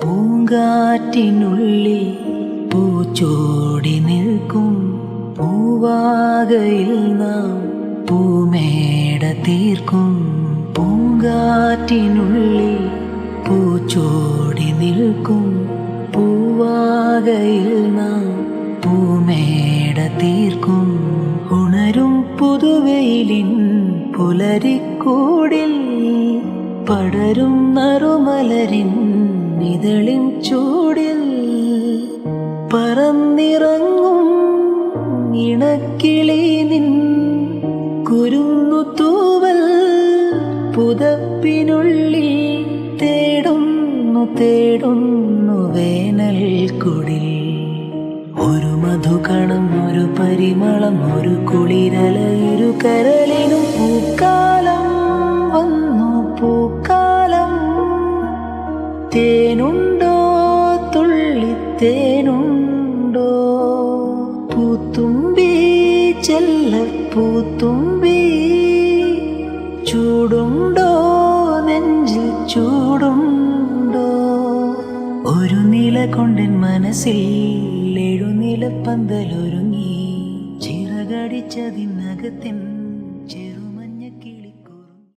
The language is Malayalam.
പൂങ്കാറ്റിനുള്ളിൽ പൂച്ചോടി നിൽക്കും. പൂവാകയിൽ നാം പൂമേട തീർക്കും. പൂങ്കാറ്റിനുള്ളിൽ പൂച്ചോടി നിൽക്കും. പൂവാകയിൽ നാം പൂമേട തീർക്കും. ഉണരും പുതുവെയിലിൻ പുലരിക്കൂടിൽ പടരും നറുമലരിൻ ഇതളിൻ ചൂടിൽ പറന്നിറങ്ങും ഇണക്കിളി നിൻ കുരുന്നു തൂവൽ പുതപ്പിനുള്ളിൽ തേടുന്നു തേടുന്നു വേനൽ കുടിൽ. ഒരു മധുകണം ഒരു പരിമളം ഒരു കുളിരല ഒരു കരളിനും തേനുണ്ടോ? തുള്ളിത്തേനുണ്ടോ പൂത്തുമ്പി ചെല്ല പൂത്തുമ്പി ചൂടുണ്ടോ? നെഞ്ചിൽ ചൂടുണ്ടോ? ഒരു നില കൊണ്ടൻ മനസ്സിൽ എഴുനില പന്തലൊരുങ്ങി ചിറകടിച്ചതിനകത്തിൻ